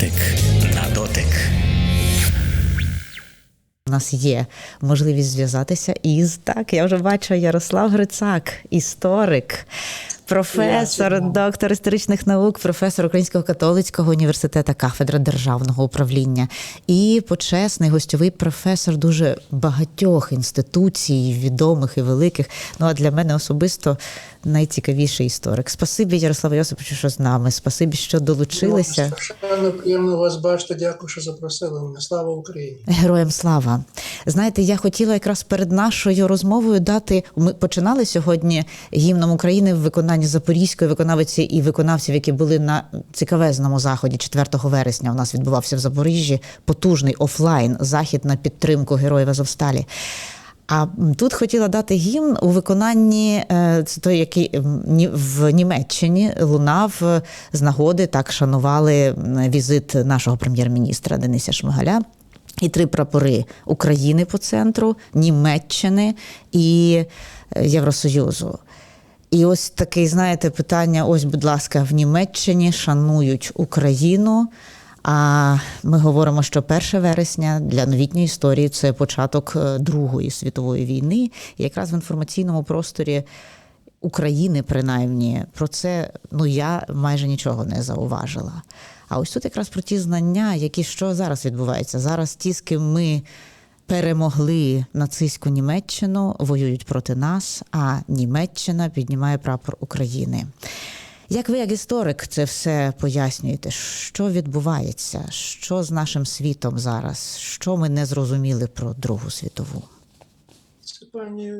Артик на дотик. У нас є можливість зв'язатися із так. Я вже бачу Ярослав Грицак, історик, професор, доктор історичних наук, професор Українського католицького університету, кафедра державного управління і почесний гостьовий професор дуже багатьох інституцій, відомих і великих. Ну а для мене особисто найцікавіший історик. Спасибі, Ярославу Йосиповичу, що з нами. Спасибі, що долучилися. Страшенно приємно вас бачити. Дякую, що запросили мене. Слава Україні! Героям слава. Знаєте, я хотіла якраз перед нашою розмовою дати. Ми починали сьогодні гімном України в виконанні запорізької виконавиці і виконавців, які були на цікавезному заході 4 вересня. У нас відбувався в Запоріжжі потужний офлайн захід на підтримку героїв Азовсталі. А тут хотіла дати гімн у виконанні е, це той, який в Німеччині лунав е, з нагоди, так шанували візит нашого прем'єр-міністра Дениса Шмигаля. І три прапори України по центру, Німеччини і е, Євросоюзу. І ось таке, знаєте, питання: ось, будь ласка, в Німеччині шанують Україну. А ми говоримо, що 1 вересня для новітньої історії це початок е, Другої світової війни. І якраз в інформаційному просторі України, принаймні, про це ну я майже нічого не зауважила. А ось тут якраз про ті знання, які що зараз відбувається. Зараз ті, з ким ми перемогли нацистську Німеччину, воюють проти нас, а Німеччина піднімає прапор України. Як ви, як історик, це все пояснюєте? Що відбувається? Що з нашим світом зараз? Що ми не зрозуміли про Другу світову? Це пані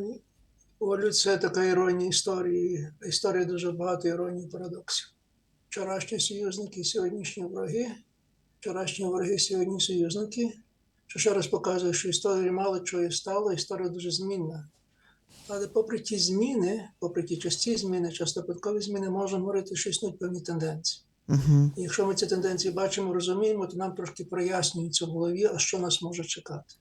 Олю, це така іронія історії. Історія дуже багато іронії парадоксів. Вчорашні союзники, сьогоднішні вороги, вчорашні вороги, сьогодні союзники. Що ще раз показує, що історія мало чого і стало, історія дуже змінна. Але попри ті зміни, попри ті часті зміни, частопадкові зміни, можемо говорити, що існують певні тенденції. Угу. І якщо ми ці тенденції бачимо, розуміємо, то нам трошки прояснюється в голові, а що нас може чекати.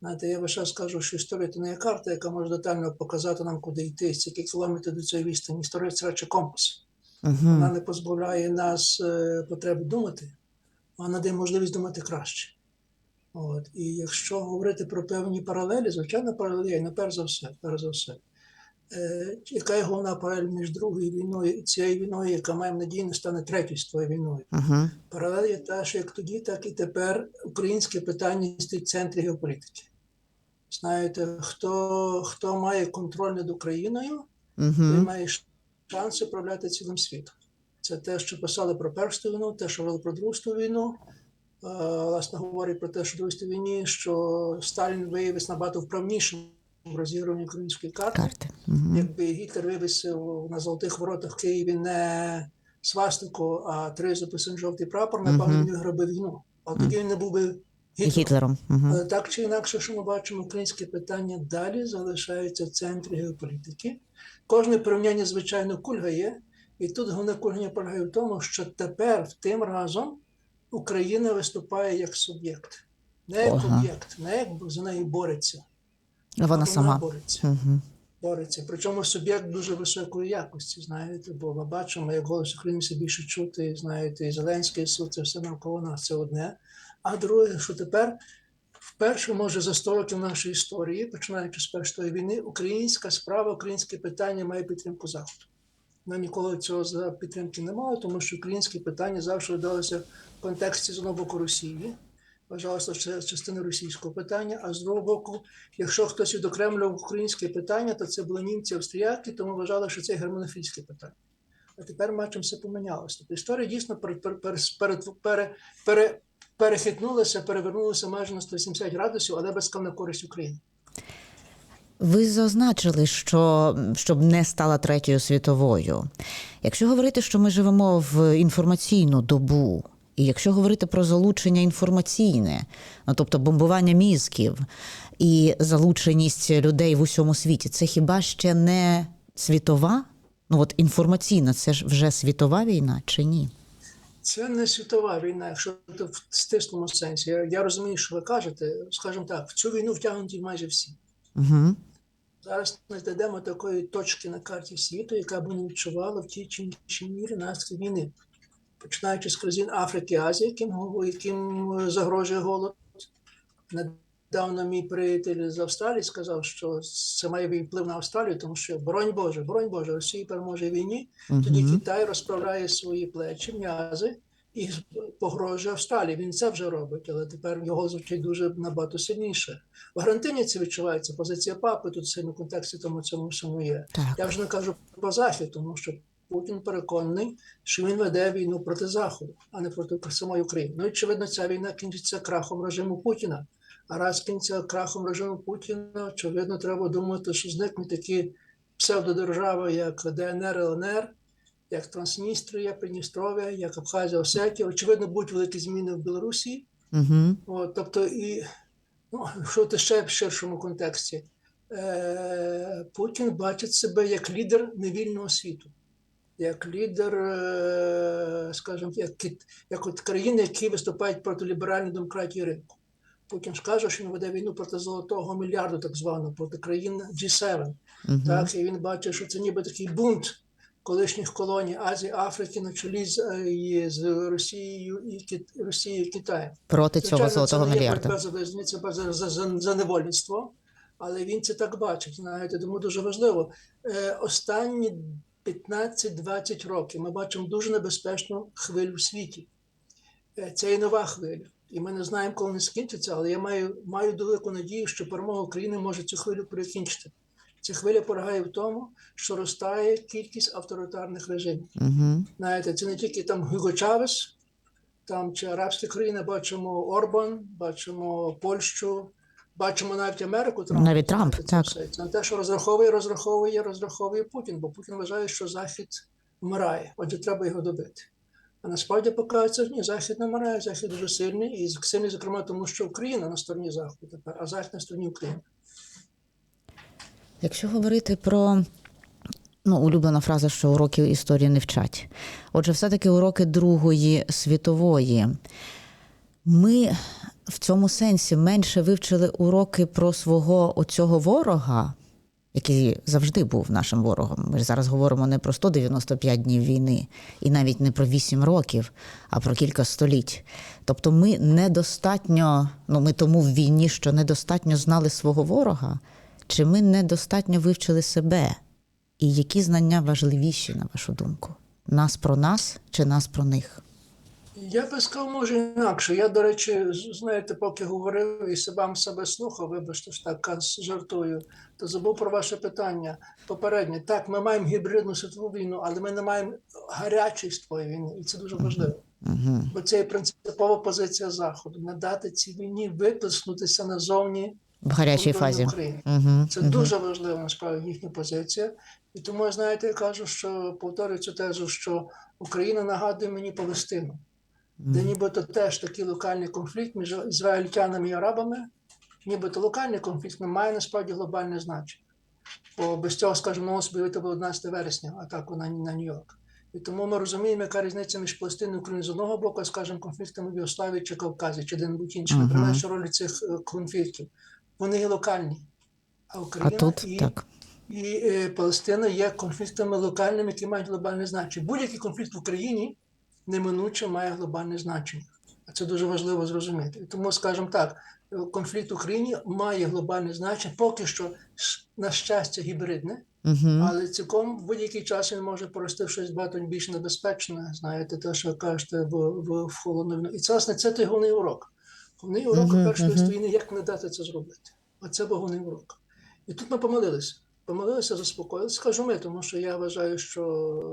Знаєте, я весь час кажу, що історія це не є карта, яка може детально показати нам, куди йти, скільки кілометрів до цієї відстані. Історія це радше компас. Вона Угу. не позбавляє нас е, потреби думати, а надає можливість думати краще. От. І якщо говорити про певні паралелі, звичайно, паралелі, є, ну, перш за все, перш за все. Е, яка є головна паралель між другою війною і цією війною, яка маємо надію, не стане третьою світовою війною? Угу. Паралель є та, що як тоді, так і тепер українське питання стоїть в центрі геополітики. Знаєте, хто, хто має контроль над Україною, той Угу. має шанс управляти цілим світом. Це те, що писали про Першу війну, те, що говорили про Другу війну. Е, Власне, говорять про те, що в війні, що Сталін виявився набагато вправнішим в розігруванні української карти. Карти. Угу. Якби Гітлер вивісив на золотих воротах в Києві не свастику, а три записаний жовтий прапор, напевно, Мгм. він виграв війну. А тоді він не був би Гітлером. Гітлером. Угу. Так чи інакше, що ми бачимо, українське питання далі залишається в центрі геополітики. Кожне порівняння, звичайно, кульгає. І тут головне кульгання полягає в тому, що тепер, тим разом, Україна виступає як суб'єкт. Не як Ага. об'єкт, не як за неї бореться. а Вона сама. бореться Угу. бореться. Причому суб'єкт дуже високої якості, знаєте, бо ми бачимо, як голос України все більше чути, знаєте, і Зеленський суд, це все навколо нас, це одне. А друге, що тепер, вперше, може, за 100 років нашої історії, починаючи з першої війни, українська справа, українське питання має підтримку Заходу. Ми ніколи цього за підтримки не мали, тому що українське питання завжди видалося в контексті з одного боку Росії. Вважалося, що це частина російського питання, а з другого боку, якщо хтось відокремлював українське питання, то це були німці австріяки, тому вважали, що це германофільське питання. А тепер бачимо, все помінялося. Тобто історія дійсно пере, перехитнулася, перевернулася майже на 180 градусів, але без на користь України. Ви зазначили, що щоб не стала третьою світовою. Якщо говорити, що ми живемо в інформаційну добу, і якщо говорити про залучення інформаційне, ну тобто бомбування мізків і залученість людей в усьому світі, це хіба ще не світова? Ну от інформаційна, це ж вже світова війна чи ні? Це не світова війна, якщо в стислому сенсі. Я, я розумію, що ви кажете, скажімо так, в цю війну втягнуті майже всі. Угу. Зараз ми знайдемо такої точки на карті світу, яка б не відчувала в тій чи іншій мірі наслідки війни. починаючи з країн Африки, Азії, яким, яким е, загрожує голод. Недавно мій приятель з Австралії сказав, що це має вплив на Австралію, тому що боронь Боже, боронь Боже, Росія переможе війні, тоді Китай розправляє свої плечі, м'язи і погрожує Австралії. Він це вже робить, але тепер його звучить дуже набагато сильніше. В Аргентині це відчувається позиція папи тут в цьому контексті, тому цьому всьому є. Так. Я вже не кажу про захід, тому що Путін переконаний, що він веде війну проти Заходу, а не проти самої України. Ну, очевидно, ця війна кінчиться крахом режиму Путіна. А раз кінця крахом режиму Путіна, очевидно, треба думати, що зникнуть такі псевдодержави, як ДНР, ЛНР, як Трансністрія, Придністров'я, як Абхазія, Осетія. Очевидно, будуть великі зміни в Білорусі. Угу. От, тобто, і ну, що ти ще в ширшому контексті, е, Путін бачить себе як лідер невільного світу, як лідер, е, скажімо, як, як от країни, які виступають проти ліберальної демократії ринку. Путін ж каже, що він веде війну проти золотого мільярду, так званого, проти країн G7. Угу. Так, і він бачить, що це ніби такий бунт колишніх колоній Азії, Африки на чолі з, е, з Росією і Кит- Росією і Китаєм. Проти цього Звичайно, золотого це не мільярда. боротьба за боротьба за, за, за, за невольництво, але він це так бачить. Знаєте, тому дуже важливо. Е, останні 15-20 років ми бачимо дуже небезпечну хвилю в світі. Е, це є нова хвиля. І ми не знаємо, коли вона скінчиться, але я маю, маю велику надію, що перемога України може цю хвилю перекінчити. Ця хвиля полягає в тому, що ростає кількість авторитарних режимів. Угу. Знаєте, це не тільки там Гюго Чавес, там чи арабські країни, бачимо Орбан, бачимо Польщу, бачимо навіть Америку. Навіть Трамп, це так. все. Це не те, що розраховує, розраховує, розраховує Путін, бо Путін вважає, що Захід вмирає, отже, треба його добити. А насправді показується, ні, Захід не вмирає, Захід дуже сильний, і сильний, зокрема, тому що Україна на стороні Заходу тепер, а Захід на стороні України. Якщо говорити про ну, улюблена фраза, що уроки історії не вчать. Отже, все-таки уроки Другої світової. Ми в цьому сенсі менше вивчили уроки про свого оцього ворога, який завжди був нашим ворогом. Ми ж зараз говоримо не про 195 днів війни, і навіть не про 8 років, а про кілька століть. Тобто ми недостатньо, ну ми тому в війні, що недостатньо знали свого ворога, чи ми недостатньо вивчили себе? І які знання важливіші, на вашу думку? Нас про нас чи нас про них? Я би сказав, може інакше. Я, до речі, знаєте, поки говорив і сам себе слухав, вибачте, що так жартую, то забув про ваше питання попереднє. Так, ми маємо гібридну світову війну, але ми не маємо гарячої світової війни, і це дуже важливо. Угу. Бо це є принципова позиція Заходу не дати цій війні виплеснутися назовні В гарячій фазі. Угу. Це дуже важливо насправді їхня позиція. І тому, знаєте, я кажу, що повторюю цю тезу, що Україна нагадує мені Палестину, де нібито теж такий локальний конфлікт між ізраїльтянами і арабами, нібито локальний конфлікт не має насправді глобальне значення. Бо без цього, скажімо, це було 11 вересня, атаку на, на Нью-Йорк. І тому ми розуміємо, яка різниця між Палестиною і Україною з одного боку, а скажімо, конфліктами в Югославії чи Кавказі, чи де-небудь іншим. Мгм. Не приймаючи ролі цих е, конфліктів. Вони є локальні. А А Україна тут і так. і е, Палестина є конфліктами локальними, які мають глобальне значення. Будь-який конфлікт в Україні неминуче має глобальне значення. А це дуже важливо зрозуміти. Тому, скажімо так, конфлікт в Україні має глобальне значення, поки що, на щастя, гібридне, Угу. але цілком в будь-який час він може порости в щось багато більш небезпечне, знаєте, те, що кажете, в, в, в холодну війну. І це, власне, це той головний урок. Головний урок першої мгм. війни, як не дати це зробити. Оце головний урок. І тут ми помилилися. Помилилися, заспокоїлися. Скажу ми, тому що я вважаю, що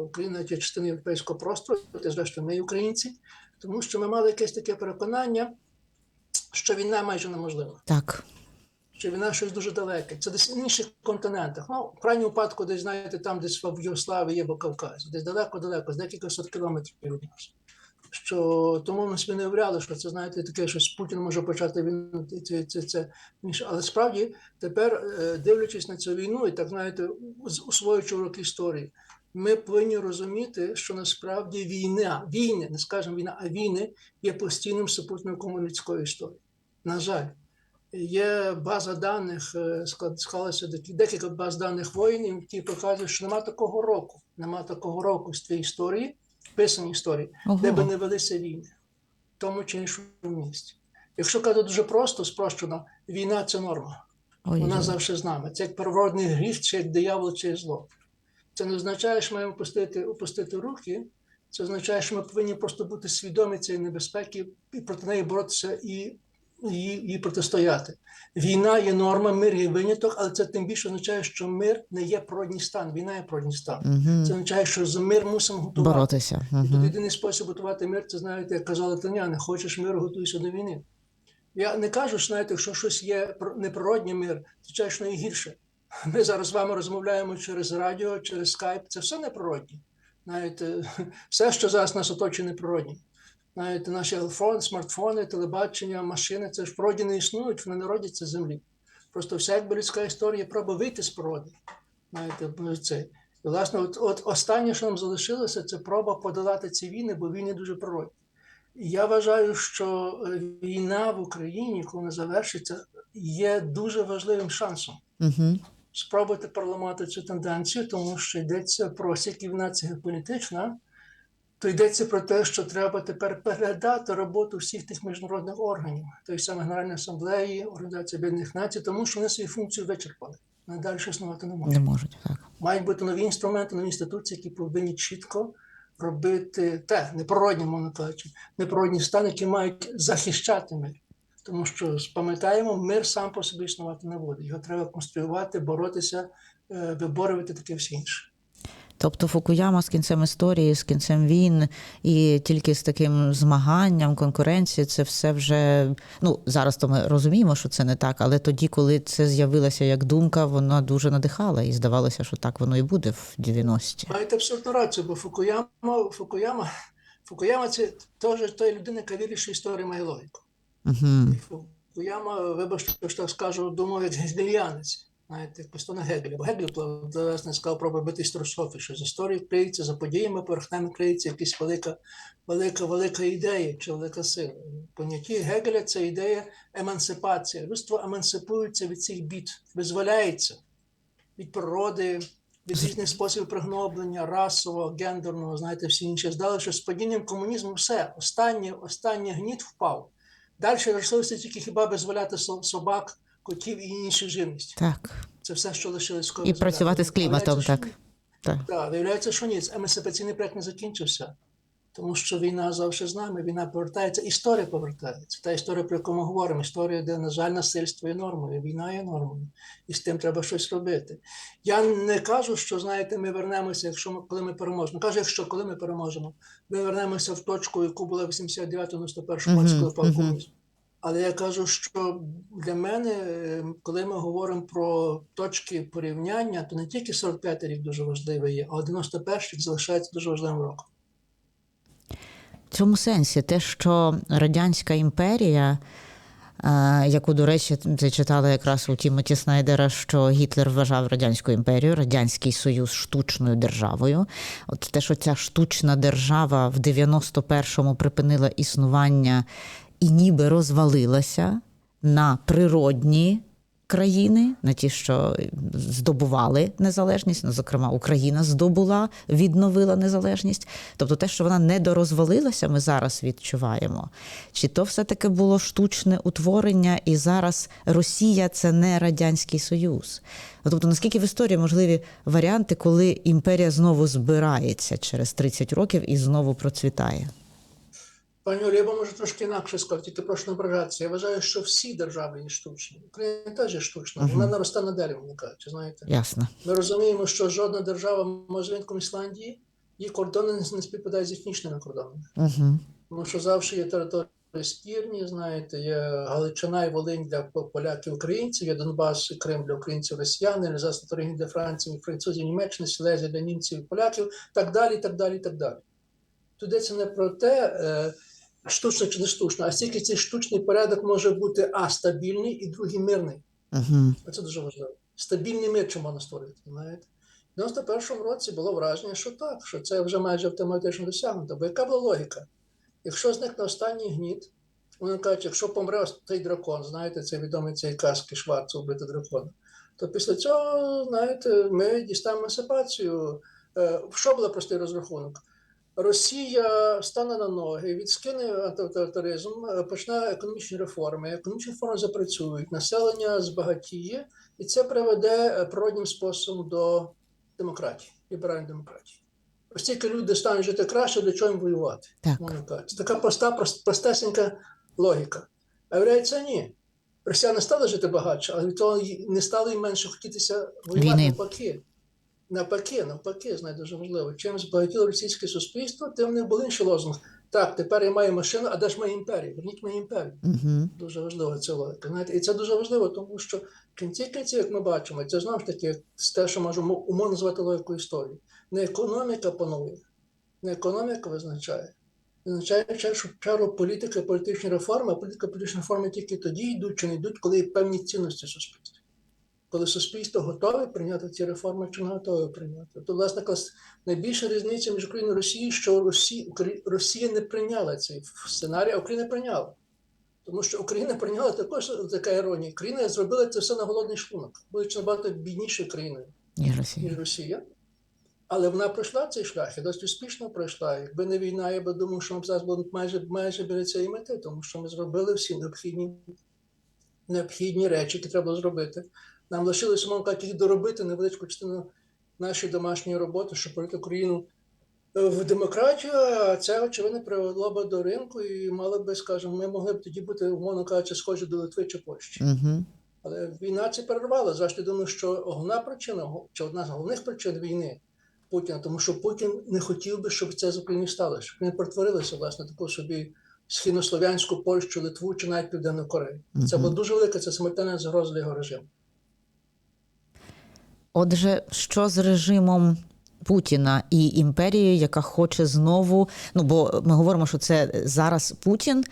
Україна є частиною європейського простору, і зрештою ми українці, тому що ми мали якесь таке переконання, що війна майже неможлива Так. що війна щось дуже далеке. Це десь в інших континентах. Ну, в крайньому випадку, десь знаєте, там десь в Югославії є або Кавказі, десь далеко-далеко, з декілька сот кілометрів від нас. Що тому ми собі не уявляли, що це знаєте, таке щось Путін може почати війну. Це, це, це. Але справді тепер, е, дивлячись на цю війну, і так знаєте, усвоюючи урок історії, ми повинні розуміти, що насправді війна, війни, не скажемо війна, а війни є постійним супутником людської історії. На жаль. Є база даних, е, склалося декілька баз даних воїнів, які показують, що нема такого року, нема такого року з твоєї історії, писані історії, Ого. де би не велися війни в тому чи іншому місці. Якщо казати дуже просто, спрощено, війна це норма. Ой, Вона завжди з нами. Це як первородний гріх, чи як диявол, чи зло. Це не означає, що маємо опустити, опустити руки. Це означає, що ми повинні просто бути свідомі цієї небезпеки і проти неї боротися і її, протистояти. Війна є норма, мир є виняток, але це тим більше означає, що мир не є природній стан, війна є природній стан. Угу. Це означає, що за мир мусимо готувати. Боротися. І тут Угу. єдиний спосіб готувати мир, це знаєте, як казали таняни, хочеш миру, готуйся до війни. Я не кажу, що знаєте, якщо щось є пр- неприродній мир, то це ж найгірше. Ми зараз з вами розмовляємо через радіо, через скайп. Це все неприродні. Знаєте, все, що зараз нас оточує, неприродні. Знаєте, наші телефони, смартфони, телебачення, машини, це ж природі не існують, вони не родяться з землі. Просто вся якби людська історія проба вийти з природи. Знаєте, це. І, власне, от, от останнє, що нам залишилося, це проба подолати ці війни, бо війни дуже природні. І я вважаю, що е, війна в Україні, коли вона завершиться, є дуже важливим шансом Угу. спробувати парламати цю тенденцію, тому що йдеться про війна це геополітична, то йдеться про те, що треба тепер переглядати роботу всіх тих міжнародних органів, тої саме Генеральної асамблеї, Організації Об'єднаних Націй, тому що вони свою функцію вичерпали. Вони далі існувати не можуть. Не можуть, так. Мають бути нові інструменти, нові інституції, які повинні чітко робити те, неприродні, мовно кажучи, неприродні стани, які мають захищати мир. Тому що пам'ятаємо, мир сам по собі існувати не буде. Його треба конструювати, боротися, е, виборювати таке все інше. Тобто Фукуяма з кінцем історії, з кінцем війн, і тільки з таким змаганням, конкуренцією, це все вже ну зараз то ми розуміємо, що це не так, але тоді, коли це з'явилося як думка, вона дуже надихала, і здавалося, що так воно і буде в 90-ті. Маєте абсолютно рацію, бо Фукуяма, Фукуяма, Фукуяма це теж той людина, яка вірить, що історія має логіку. Угу. Фукуяма, вибачте, що скажу, думав як Знаєте, як постійно Гегеля. Бо Гегель власне сказав про бити історософію, що з історії криється, за подіями поверхнеми криється якась велика, велика, велика ідея чи велика сила. Понятті Гегеля це ідея емансипації. Людство емансипується від цих бід, визволяється від природи, від різних способів пригноблення, расового, гендерного, знаєте, всі інші. Здали, що з падінням комунізму все, останнє, останнє гніт впав. Далі залишилося тільки хіба визволяти собак, котів і інші живність. Так. Це все, що лишилось І працювати з кліматом, так. Так. Так, виявляється, що ні, емансипаційний проект не закінчився, тому що війна завжди з нами, війна повертається, історія повертається. Та історія, про яку ми говоримо, історія, де, на жаль, насильство є нормою, війна є нормою, і з тим треба щось робити. Я не кажу, що знаєте, ми вернемося, якщо ми коли ми переможемо. Кажу, якщо коли ми переможемо, ми вернемося в точку, яку була в 89-91 році, коли мгм. комунізм. Але я кажу, що для мене, е, коли ми говоримо про точки порівняння, то не тільки 45-й рік дуже важливий є, а 91-й рік залишається дуже важливим роком. В цьому сенсі те, що Радянська імперія, е, яку, до речі, це читала якраз у Тімоті Снайдера, що Гітлер вважав Радянську імперію, Радянський Союз штучною державою. От те, що ця штучна держава в 91-му припинила існування і ніби розвалилася на природні країни, на ті, що здобували незалежність, ну, зокрема, Україна здобула, відновила незалежність. Тобто те, що вона не дорозвалилася, ми зараз відчуваємо. Чи то все-таки було штучне утворення, і зараз Росія це не Радянський Союз? Ну, Тобто, наскільки в історії можливі варіанти, коли імперія знову збирається через 30 років і знову процвітає? Пані Олі, я вам можу трошки інакше сказати, тільки прошу ображатися. Я вважаю, що всі держави є штучні. Україна теж є штучна, Мгм. вона наросте на дереві, не кажучи, знаєте. Ясно. Ми розуміємо, що жодна держава, може винком Ісландії, її кордони не- співпадають з етнічними кордонами. Угу. Тому що завжди є території спірні, знаєте, є Галичина і Волинь для поляків українців, є Донбас і Крим для українців росіян, Ельзас та для Франції, французів, Німеччини, Сілезія для німців і поляків, так далі, так далі, так далі. Тут йдеться не про те, е, штучно чи не штучно, а стільки цей штучний порядок може бути а стабільний і другий мирний. Угу. Це дуже важливо. Стабільний мир чи можна створити, знаєте? В 91-му році було враження, що так, що це вже майже автоматично досягнуто. Бо яка була логіка? Якщо зникне останній гніт, вони кажуть, якщо помре цей дракон, знаєте, це відомий цей казки Шварца убити дракона, то після цього, знаєте, ми дістанемо емансипацію. Е, Що було простий розрахунок? Росія стане на ноги, відскине антитоталітаризм, е, почне економічні реформи. Економічні реформи запрацюють, населення збагатіє, і це приведе природнім способом до демократії, ліберальної демократії. Ось тільки люди стануть жити краще, для чого їм воювати. Так. Це така проста, простесенька логіка. А виявляється, ні. Росіяни стали жити багатше, але від того не стало їм менше хотітися воювати навпаки. Навпаки, навпаки, знаєте, дуже важливо. Чим збагатіло російське суспільство, тим них був інший лозунг. Так, тепер я маю машину, а де ж моя імперія? Верніть мою імперію. Угу. Дуже важливо ця логіка. Знаєте, і це дуже важливо, тому що в кінці кінців, як ми бачимо, це знову ж таки те, що можемо умовно назвати логікою історії. Не економіка панує, не економіка визначає. Визначає в першу чергу політика і політичні реформи, а політика політичні реформи тільки тоді йдуть чи не йдуть, коли є певні цінності в суспільстві. Коли суспільство готове прийняти ці реформи чи не готове прийняти. То, власне, найбільша різниця між Україною і Росією, що Росія, Росія не прийняла цей сценарій, а Україна прийняла. Тому що Україна прийняла також така іронія. Україна зробила це все на голодний шлунок, будучи набагато біднішою країною, Ніж Росія. ніж Росія. Але вона пройшла цей шлях і досить успішно пройшла. Якби не війна, я би думав, що ми б зараз були майже, майже біля цієї мети, тому що ми зробили всі необхідні, необхідні речі, які треба було зробити. Нам лишилося, мовно кажучи, доробити невеличку частину нашої домашньої роботи, щоб пройти Україну в демократію, а це, очевидно, привело би до ринку і мало би, скажімо, ми могли б тоді бути, умовно кажучи, схожі до Литви чи Польщі. Угу. Але війна це перервала. Зрештою, думаю, що головна причина, чи одна з головних причин війни Путіна, тому що Путін не хотів би, щоб це з України сталося, щоб не перетворилося, власне, таку собі східнослов'янську Польщу, Литву чи навіть Південну Корею. Це була дуже велика, це смертельна загроза для його режиму. Отже, що з режимом Путіна і імперією, яка хоче знову. Ну бо ми говоримо, що це зараз Путін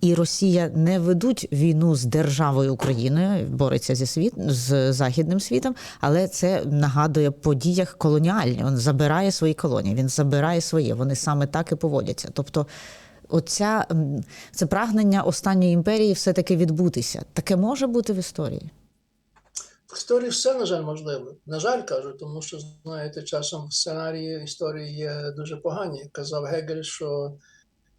і Росія не ведуть війну з державою Україною, бореться зі світ з західним світом, але це нагадує подіях колоніальних. Він забирає свої колонії, він забирає своє. Вони саме так і поводяться. Тобто. Оця це прагнення останньої імперії все-таки відбутися. Таке може бути в історії. В історії все, на жаль, можливо. На жаль, кажу, тому що, знаєте, часом сценарії історії є дуже погані. Казав Гегель, що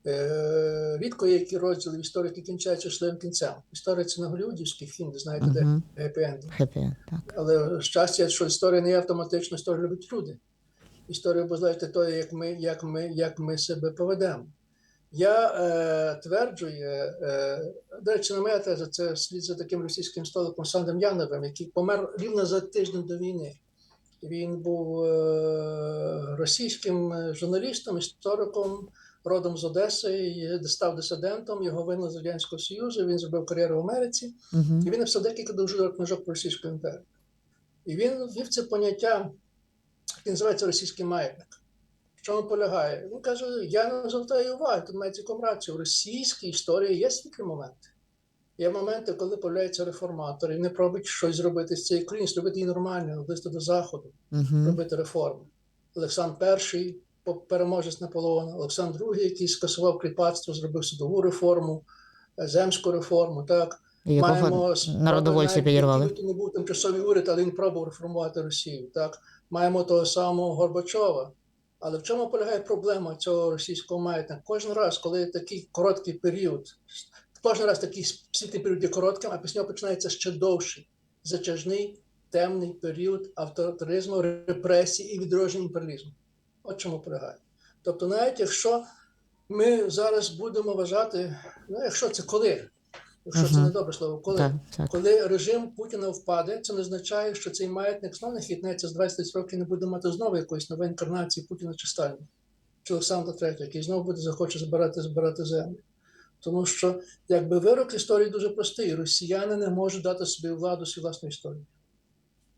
е, рідко є які розділи в історії, які кінчаються щасливим кінцем. Історія це не голлівудівський фільм, де знаєте, де гепі-енд. Так. Але щастя, що історія не є автоматично, історію люблять люди. Історія бо знаєте, то, як ми, як ми, як ми себе поведемо. Я е, тверджую, е, до речі, на моя теза, це слід за таким російським столиком Сандом Яновим, який помер рівно за тиждень до війни. Він був е, російським журналістом, істориком, родом з Одеси, став дисидентом, його винили з Радянського Союзу, він зробив кар'єру в Америці. Угу. І він написав декілька дуже книжок про Російську імперію. І він ввів це поняття, яке називається російський маятник. В чому полягає? Він каже: я не звертаю уваги, тут має цілком рацію. В російській історії є світлі моменти. Є моменти, коли появляються реформатори, і вони пробують щось зробити з цієї країни, зробити її нормально, близько до Заходу, Угу. робити реформи. Олександр І, переможець Наполеона, Олександр II, який скасував кріпацтво, зробив судову реформу, е, земську реформу. Так. Якого справу, народовольці підірвали. не був тимчасовий уряд, але він пробував реформувати Росію. Так маємо того самого Горбачова. Але в чому полягає проблема цього російського маятника? Кожен раз, коли такий короткий період, кожен раз такий світлий період є коротким, а після нього починається ще довший, затяжний, темний період авторитаризму, репресій і відродження імперіалізму. От чому полягає. Тобто, навіть якщо ми зараз будемо вважати, ну якщо це коли, якщо це не добре слово, коли. Коли режим Путіна впаде, це не означає, що цей маятник знову не хитнеться з 20 років не буде мати знову якоїсь нової інкарнації Путіна чи Сталіна, чи Олександра III, який знову буде захоче збирати, збирати землю. Тому що якби вирок історії дуже простий, росіяни не можуть дати собі владу свою власну історію.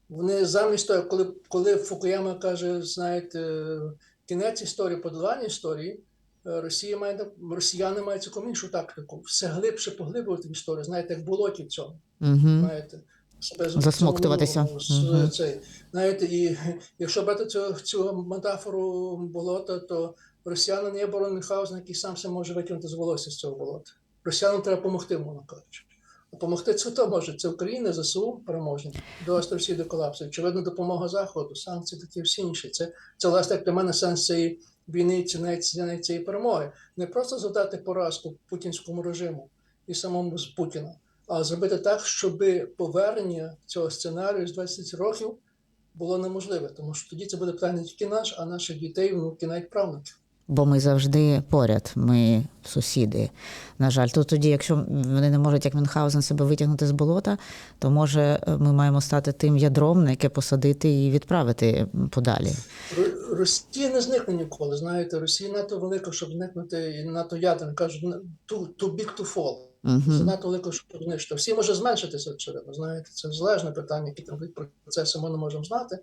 Вони замість того, коли, коли Фукуяма каже, знаєте, кінець історії, подолання історії, Росія має росіяни мають цілком іншу тактику. Все глибше поглиблювати в історію, знаєте, як болоті в цьому Угу. знаєте, себе Засмоктуватися. Мгм. цей. Знаєте, і якщо брати цю, цю метафору болота, то росіянин є барон Мюнхгаузен, який сам себе може витягнути з волосся з цього болота. Росіянам треба допомогти, мовно кажучи. А Помогти це хто може? Це Україна, ЗСУ переможні, до Росії до колапсу. Очевидно, допомога Заходу, санкції такі всі інші. Це, це власне, як для мене, сенс цієї війни ціни цієї перемоги. Не просто завдати поразку путінському режиму і самому з Путіна, а зробити так, щоб повернення цього сценарію з 20 років було неможливе, тому що тоді це буде питання не тільки наш, а наших дітей, внуків, навіть правнуків. Бо ми завжди поряд, ми сусіди. На жаль, то тоді, якщо вони не можуть, як Мюнхгаузен, себе витягнути з болота, то може ми маємо стати тим ядром, на яке посадити і відправити подалі. Росія не зникне ніколи. Знаєте, Росія надто велика, щоб зникнути, і надто ядерна. Кажуть, too, too big to fall. Угу. Занадто велико, щоб знищити. Всі може зменшитися, очевидно. Знаєте, це залежне питання, які там будуть процеси, ми не можемо знати.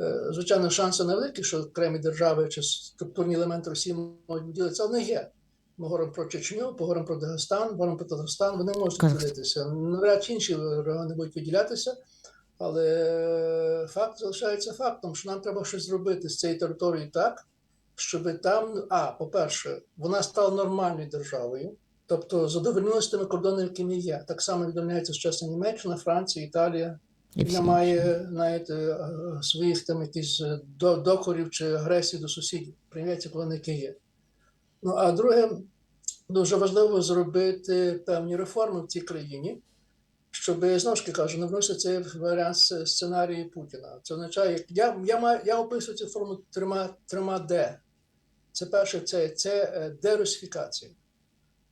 Е, Звичайно, шанси невеликі, що окремі держави чи структурні елементи Росії можуть ділитися, але не є. Ми говоримо про Чечню, поговоримо про Дагестан, говоримо про Татарстан, вони можуть Так. ділитися. Навряд чи інші регіони будуть виділятися, але факт залишається фактом, що нам треба щось зробити з цією територією так, щоб там, а, по-перше, вона стала нормальною державою, тобто задовольнилися тими кордонами, якими є. Так само відомляється сучасна Німеччина, Франція, Італія, І всі. немає знаєте, е, своїх там якісь е, докорів чи агресії до сусідів. Прийняття які є. Ну а друге, дуже важливо зробити певні реформи в цій країні, щоб знову ж таки кажу, не вносити цей варіант сценарії Путіна. Це означає, я, я, маю, я описую цю форму трьома, трьома Д. Це перше, це, це е, дерусифікація.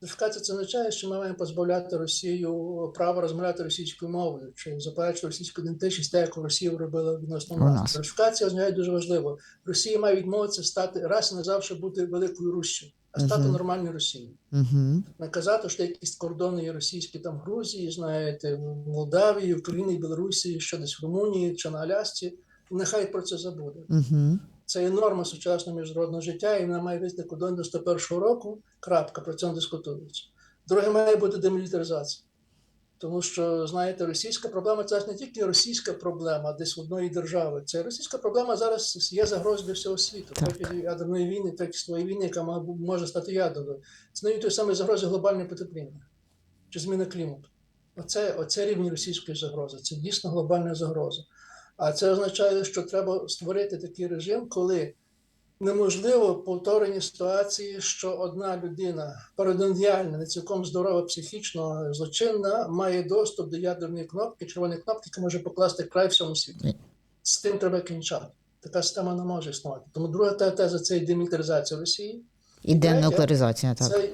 Русифікація це означає, що ми маємо позбавляти Росію права розмовляти російською мовою чи заперечувати російську ідентичність, так як Росія робила відносно нас. Русифікація означає дуже важливо. Росія має відмовитися стати раз і назавжди бути великою Руссю, а стати Мгм. нормальною Росією. Угу. Наказати, що якісь кордони є російські там в Грузії, знаєте, в Молдавії, в Україні, Білорусі, що десь в Румунії чи на Алясці. Нехай про це забуде. Угу. Це є норма сучасного міжнародного життя, і вона має кордон до 101 року. Крапка, про це не дискутується. Друге, має бути демілітаризація. Тому що, знаєте, російська проблема це ж не тільки російська проблема десь в одної держави. Це російська проблема зараз є загроза для всього світу. Так. Третьої ядерної війни, третьої світової війни, яка може стати ядерною. Це навіть той самий загрози глобального потепління чи зміни клімату. Оце, оце рівень російської загрози. Це дійсно глобальна загроза. А це означає, що треба створити такий режим, коли неможливо повторення ситуації, що одна людина парадонтіальна, не цілком здорова, психічно злочинна, має доступ до ядерної кнопки, червоної кнопки, яка може покласти край всьому світу. З тим треба кінчати. Така система не може існувати. Тому друга те- теза це демілітаризація Росії. І денуклеаризація, так. Це,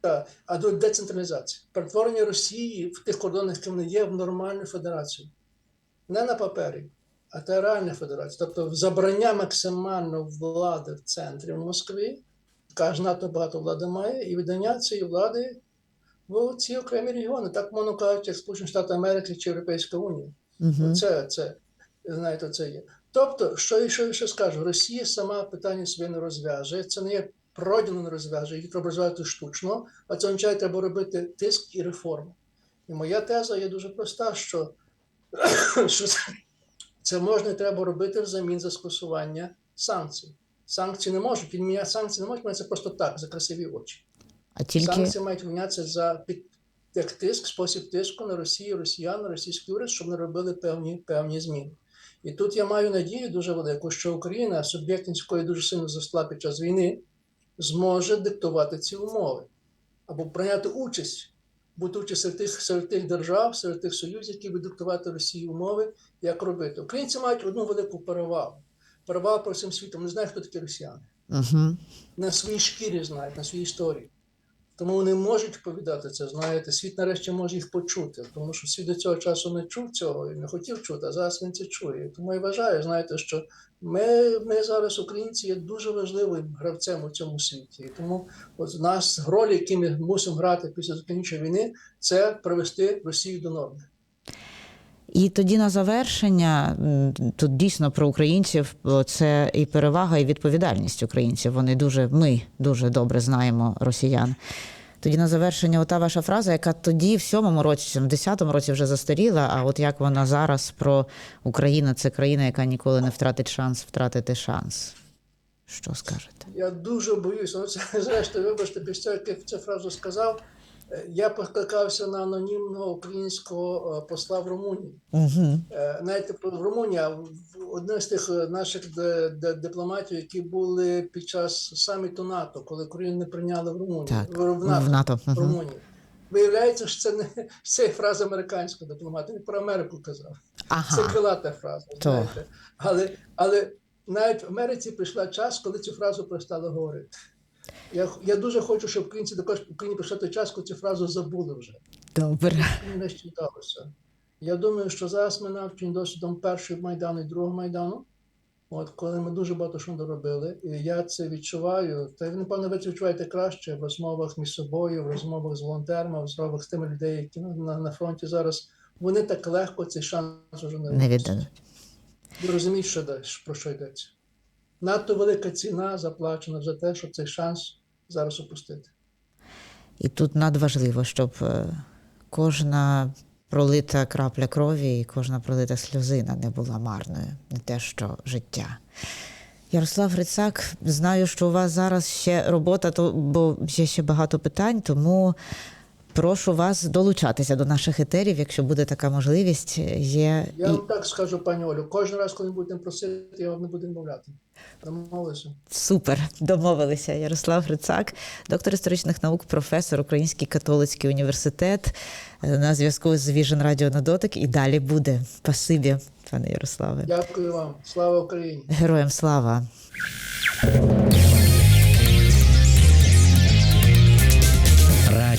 так, а до децентралізації. Перетворення Росії в тих кордонах, які вони є, в нормальну федерацію. Не на папері, а це реальна федерація. Тобто забрання максимально влади в центрі в Москві, яка ж надто багато влади має, і віддання цієї влади в ці окремі регіони. Так мовно кажуть, як Сполучені Штати Америки чи Європейська Унія. Угу. Це, це, знаєте, це є. Тобто, що я ще, ще скажу, Росія сама питання своє не розв'яже. Це не є пройдено не розв'яже, її треба розв'язати штучно, а це означає, треба робити тиск і реформи. І моя теза є дуже проста, що, що це, це можна і треба робити взамін за скасування санкцій. Санкції не можуть, відміняти санкції не можуть, мінятися просто так, за красиві очі. А тільки Санкції мають мінятися за під як тиск, спосіб тиску на Росію, росіян, на російський уряд, щоб не робили певні, певні зміни. І тут я маю надію дуже велику, що Україна, суб'єктність якої дуже сильно зросла під час війни, зможе диктувати ці умови або прийняти участь, участь серед тих, серед тих держав, серед тих союзів, які будуть диктувати Росії умови, як робити. Українці мають одну велику перевагу. Перевагу про всім світом. Не знають, хто такі росіяни угу. на своїй шкірі знають, на своїй історії. Тому вони можуть повідати це, знаєте, світ нарешті може їх почути, тому що світ до цього часу не чув цього і не хотів чути, а зараз він це чує. Тому я вважаю, знаєте, що ми, ми зараз, українці, є дуже важливим гравцем у цьому світі. І тому от нас роль, які ми мусимо грати після закінчення війни, це привести Росію до норми. І тоді на завершення тут дійсно про українців це і перевага, і відповідальність українців. Вони дуже, ми дуже добре знаємо росіян. Тоді на завершення, ота ваша фраза, яка тоді, в сьомому році, в десятому році вже застаріла. А от як вона зараз про Україну, це країна, яка ніколи не втратить шанс втратити шанс. Що скажете? Я дуже боюся. Ну, це зрештою, вибачте, того, як цю фразу сказав, Я покликався на анонімного українського е, посла в Румунії. Угу. Е, Знаєте, в Румунія в- один з тих е, наших дипломатів, які були під час саміту НАТО, коли Україну не прийняли в Румунії Так, в, в НАТО, в НАТО. в Угу. Румунії. Виявляється, що це не це фраза американського дипломата. Він про Америку казав. Це Ага. крилата фраза, То. знаєте. Але, але навіть в Америці прийшла час, коли цю фразу перестали говорити. Я, я дуже хочу, щоб українці також Україні прийшов той час, коли цю фразу забули вже. Добре. Мені не вдалося. Я думаю, що зараз ми навчені досвідом першого майдану і другого майдану. От коли ми дуже багато що доробили, і я це відчуваю. Та напевно, ви це відчуваєте краще в розмовах між собою, в розмовах з волонтерами, в розмовах з тими людей, які на, на, на фронті зараз. Вони так легко цей шанс вже не Не віддано. Ви розумієте, що про що йдеться? Надто велика ціна заплачена за те, щоб цей шанс зараз упустити. І тут надважливо, щоб е, кожна пролита крапля крові і кожна пролита сльозина не була марною, не те, що життя. Ярослав Грицак, знаю, що у вас зараз ще робота, то, бо є ще багато питань, тому прошу вас долучатися до наших етерів, якщо буде така можливість. Є Я вам так скажу, пані Олю, кожен раз, коли будете просити, я вам не буду відмовляти. Домовилися. Супер, домовилися. Ярослав Грицак, доктор історичних наук, професор Український католицький університет е, на зв'язку з Vision Radio на дотик. І далі буде. Спасибі, пане Ярославе. Дякую вам. Слава Україні! Героям слава.